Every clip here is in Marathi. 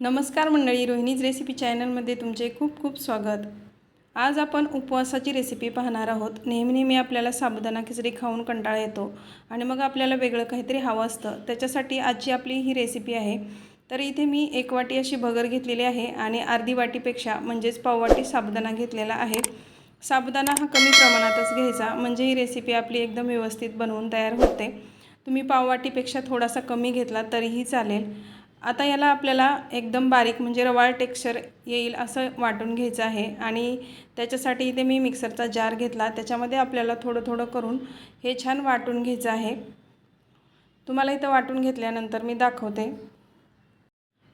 नमस्कार मंडळी रोहिणीज रेसिपी चॅनलमध्ये तुमचे खूप खूप स्वागत. आज आपण उपवासाची रेसिपी पाहणार आहोत. नेहमी नेहमी आपल्याला साबुदाणा खिचडी खाऊन कंटाळा येतो आणि मग आपल्याला वेगळं काहीतरी हवं असतं. त्याच्यासाठी आजची आपली ही रेसिपी आहे. तर इथे मी एक वाटी अशी भगर घेतलेली आहे आणि अर्धी वाटीपेक्षा म्हणजेच पाववाटी साबुदाणा घेतलेला आहे. साबुदाणा हा कमी प्रमाणातच घ्यायचा म्हणजे ही रेसिपी आपली एकदम व्यवस्थित बनवून तयार होते. तुम्ही पाववाटीपेक्षा थोडासा कमी घेतला तरीही चालेल. आता याला आपल्याला एकदम बारीक म्हणजे रवाळ टेक्स्चर येईल असं वाटून घ्यायचं आहे. आणि त्याच्यासाठी इथे मी मिक्सरचा जार घेतला. त्याच्यामध्ये आपल्याला थोडं थोडं करून हे छान वाटून घ्यायचं आहे. तुम्हाला इथं वाटून घेतल्यानंतर मी दाखवते.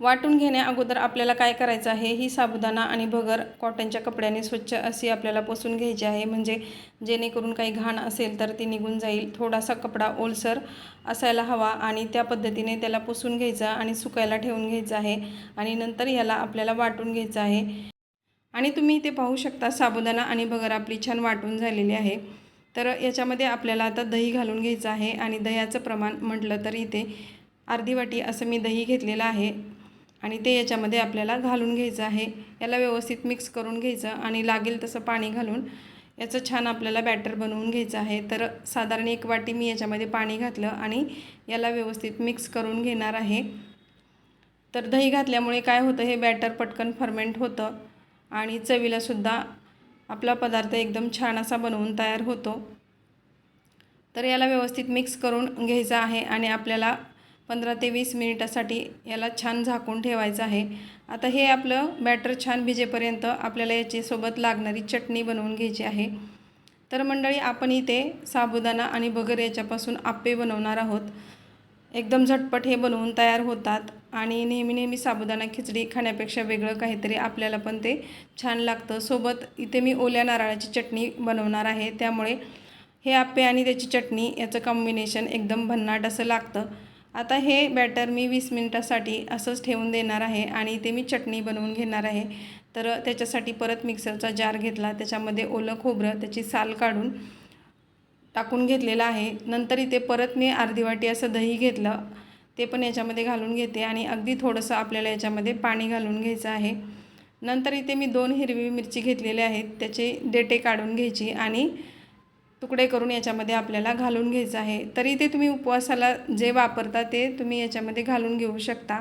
वाटून घेण्या अगोदर आपल्याला काय करायचं आहे? ही साबुदाणा आणि भगर कॉटनच्या कपड्याने स्वच्छ अशी आपल्याला पुसून घ्यायची आहे. म्हणजे जेणेकरून काही घाण असेल तर ती निघून जाईल. थोडासा कपडा ओलसर असायला हवा आणि त्या पद्धतीने त्याला पुसून घ्यायचा आणि सुकायला ठेवून घ्यायचं आहे आणि नंतर याला आपल्याला वाटून घ्यायचं आहे. आणि तुम्ही इथे पाहू शकता साबुदाणा आणि भगर आपली छान वाटून झालेली आहे. तर याच्यामध्ये आपल्याला आता दही घालून घ्यायचं आहे आणि दह्याचं प्रमाण म्हटलं तर इथे अर्धी वाटी असं मी दही घेतलेलं आहे. आणि ते याच्यामध्ये आपल्याला घालून घ्यायचं आहे. याला व्यवस्थित मिक्स करून घ्यायचं आणि लागेल तसं पाणी घालून याचं छान आपल्याला बॅटर बनवून घ्यायचं आहे. तर साधारण एक वाटी मी याच्यामध्ये पाणी घातलं आणि याला व्यवस्थित मिक्स करून घेणार आहे. तर दही घातल्यामुळे काय होतं हे बॅटर पटकन फर्मेंट होतं आणि चवीलासुद्धा आपला पदार्थ एकदम छान असा बनवून तयार होतो. तर याला व्यवस्थित मिक्स करून घ्यायचं आहे आणि आपल्याला पंधरा ते वीस मिनिटासाठी याला छान झाकून ठेवायचं आहे. आता हे आपलं बॅटर छान भिजेपर्यंत आपल्याला याच्यासोबत लागणारी चटणी बनवून घ्यायची आहे. तर मंडळी आपण इथे साबुदाणा आणि बगर याच्यापासून आप्पे बनवणार आहोत. एकदम झटपट हे बनवून तयार होतात आणि नेहमी नेहमी साबुदाणा खिचडी खाण्यापेक्षा वेगळं काहीतरी आपल्याला पण ते छान लागतं. सोबत इथे मी ओल्या नारळाची चटणी बनवणार आहे. त्यामुळे हे आप्पे आणि त्याची चटणी याचं कॉम्बिनेशन एकदम भन्नाट असं लागतं. आता हे बॅटर मी वीस मिनटासाठी असंच ठेवून देणार आहे आणि इथे मी चटणी बनवून घेणार आहे. तर त्याच्यासाठी परत मिक्सरचा जार घेतला त्याच्यामध्ये ओलं खोबरं त्याची साल काढून टाकून घेतलेलं आहे. नंतर इथे परत मी अर्धी वाटी असं दही घेतलं ते पण याच्यामध्ये घालून घेते आणि अगदी थोडंसं आपल्याला याच्यामध्ये पाणी घालून घ्यायचं आहे. नंतर इथे मी दोन हिरवी मिरची घेतलेले आहेत त्याचे डेटे काढून घ्यायची आणि तुकडे करून याच्यामध्ये आपल्याला घालून घ्यायचं आहे. तरी ते तुम्ही उपवासाला जे वापरता ते तुम्ही याच्यामध्ये घालून घेऊ शकता.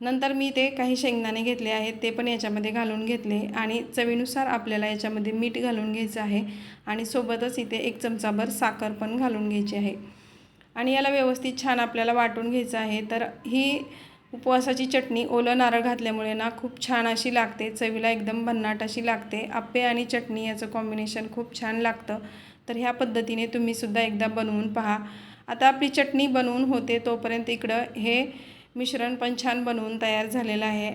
नंतर मी ते काही शेंगदाणे घेतले आहेत ते पण याच्यामध्ये घालून घेतले. आणि चवीनुसार आपल्याला याच्यामध्ये मीठ घालून घ्यायचं आहे. आणि सोबतच इथे एक चमचाभर साखर पण घालून घ्यायची आहे. आणि याला व्यवस्थित छान आपल्याला वाटून घ्यायचं आहे. तर ही उपवासाची चटणी ओलं नारळ घातल्यामुळे ना खूप छान अशी लागते. चवीला एकदम भन्नाट अशी लागते. आप्पे आणि चटणी याचं कॉम्बिनेशन खूप छान लागतं. तर ह्या पद्धतीने तुम्हीसुद्धा एकदा बनवून पहा. आता आपली चटणी बनवून होते तोपर्यंत इकडं हे मिश्रण पण छान बनवून तयार झालेलं आहे.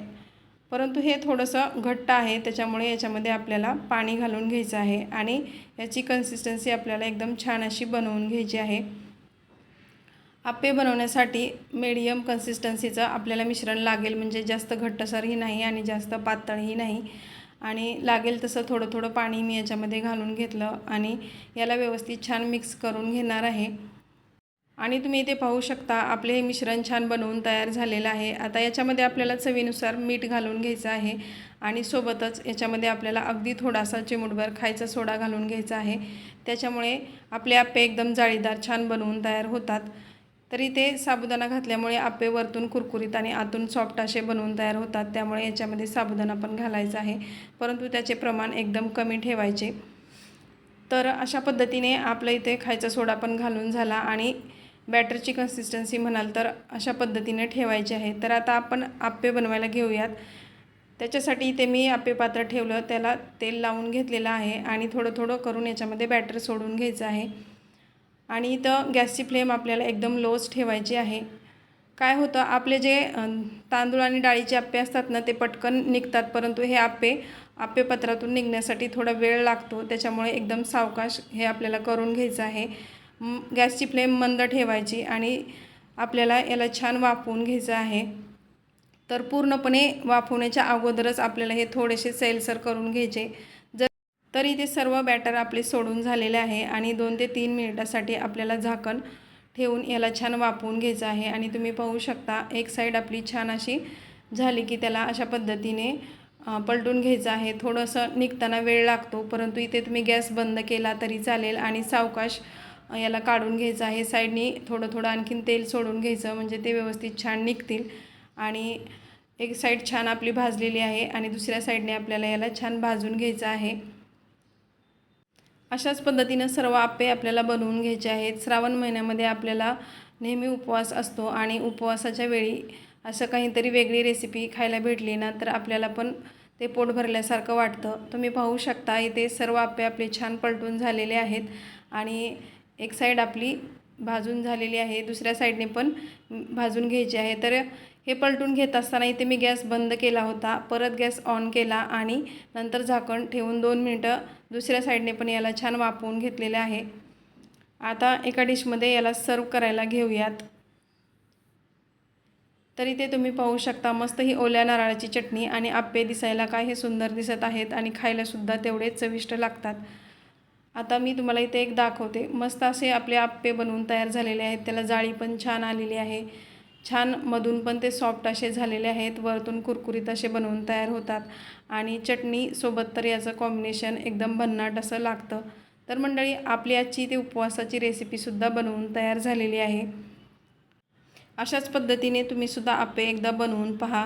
परंतु हे थोडंसं घट्ट आहे त्याच्यामुळे याच्यामध्ये आपल्याला पाणी घालून घ्यायचं आहे आणि याची कन्सिस्टन्सी आपल्याला एकदम छान अशी बनवून घ्यायची आहे. आप्पे बनवण्यासाठी मीडियम कन्सिस्टन्सीचं आपल्याला मिश्रण लागेल म्हणजे जास्त घट्टसरही नाही आणि जास्त पातळही नाही. आणि लागेल तसं थोडं थोडं पाणी मी याच्यामध्ये घालून घेतलं आणि याला व्यवस्थित छान मिक्स करून घेणार आहे. आणि तुम्ही इथे पाहू शकता आपले हे मिश्रण छान बनवून तयार झालेलं आहे. आता याच्यामध्ये आपल्याला चवीनुसार मीठ घालून घ्यायचं आहे आणि सोबतच याच्यामध्ये आपल्याला अगदी थोडासा चिमूटभर खायचा सोडा घालून घ्यायचा आहे. त्याच्यामुळे आपले आप्पे एकदम जाळीदार छान बनवून तयार होतात. तरी ते साबुदाणा घातल्यामुळे आपे वरतून कुरकुरीत आणि आतून सॉफ्ट असे बनवून तयार होतात. त्यामुळे याच्यामध्ये साबुदाणा पण घालायचा आहे. परंतु त्याचे प्रमाण एकदम कमी ठेवायचे. तर अशा पद्धतीने आपलं इथे खायचा सोडा पण घालून झाला आणि बॅटरची कन्सिस्टन्सी म्हणाल तर अशा पद्धतीने ठेवायची आहे. तर आता आपण आप्पे बनवायला घेऊयात. त्याच्यासाठी इथे मी आप्पे पात्र ठेवलं. त्याला तेल लावून घेतलेलं आहे आणि थोडं थोडं करून याच्यामध्ये बॅटर सोडून घ्यायचं आहे. आणि इथं गॅसची फ्लेम आपल्याला एकदम लोच ठेवायची आहे. काय होतं आपले जे तांदूळ आणि डाळीचे आप्पे असतात ना ते पटकन निघतात. परंतु हे आप्पे आप्पेपत्रातून निघण्यासाठी थोडा वेळ लागतो. त्याच्यामुळे एकदम सावकाश हे आपल्याला करून घ्यायचं आहे. गॅसची फ्लेम मंद ठेवायची आणि आपल्याला याला छान वाफवून घ्यायचं आहे. तर पूर्णपणे वाफवण्याच्या अगोदरच आपल्याला हे थोडेसे सैलसर करून घ्यायचे. तर इथे सर्व बॅटर आपले सोडून झालेले आहे आणि दोन ते तीन मिनिटासाठी आपल्याला झाकण ठेवून याला छान वाफवून घ्यायचं आहे. आणि तुम्ही पाहू शकता एक साईड आपली छान अशी झाली की त्याला अशा पद्धतीने पलटून घ्यायचं आहे. थोडंसं निघताना वेळ लागतो परंतु इथे तुम्ही गॅस बंद केला तरी चालेल आणि सावकाश याला काढून घ्यायचं आहे. साईडनी थोडं थोडं आणखीन तेल सोडून घ्यायचं म्हणजे ते व्यवस्थित छान निघतील. आणि एक साईड छान आपली भाजलेली आहे आणि दुसऱ्या साईडने आपल्याला याला छान भाजून घ्यायचं आहे. अशाच पद्धतीनं सर्व आप्पे आपल्याला बनवून घ्यायचे आहेत. श्रावण महिन्यामध्ये आपल्याला नेहमी उपवास असतो आणि उपवासाच्या वेळी असं काहीतरी वेगळी रेसिपी खायला भेटली ना तर आपल्याला पण ते पोट भरल्यासारखं वाटतं. तुम्ही पाहू शकता इथे सर्व आप्पे आपले छान पलटून झालेले आहेत आणि एक साईड आपली भाजून झालेली आहे. दुसऱ्या साईडने पण भाजून घ्यायची आहे. तर हे पलटून घेत असताना इथे मी गॅस बंद केला होता. परत गॅस ऑन केला आणि नंतर झाकण ठेवून दोन मिनटं दुसऱ्या साईडने पण याला छान वापवून घेतलेले आहे. आता एका डिशमध्ये याला सर्व करायला घेऊयात. तर इथे तुम्ही पाहू शकता मस्त ही ओल्या नारळाची चटणी आणि आप्पे दिसायला काय हे सुंदर दिसत आहेत आणि खायलासुद्धा तेवढे चविष्ट लागतात. आता मी तुम्हाला इथे एक दाखवते. मस्त असे आपले आप्पे बनवून तयार झालेले आहेत. त्याला जाळी पण छान आलेली आहे. छान मधून पण ते सॉफ्ट असे झालेले आहेत. वरतून कुरकुरीत असे बनवून तयार होतात. आणि चटणीसोबत तर याचं कॉम्बिनेशन एकदम भन्नाट असं लागतं. तर मंडळी आपली आजची ते उपवासाची रेसिपीसुद्धा बनवून तयार झालेली आहे. अशाच पद्धतीने तुम्हीसुद्धा आपे एकदा बनवून पहा.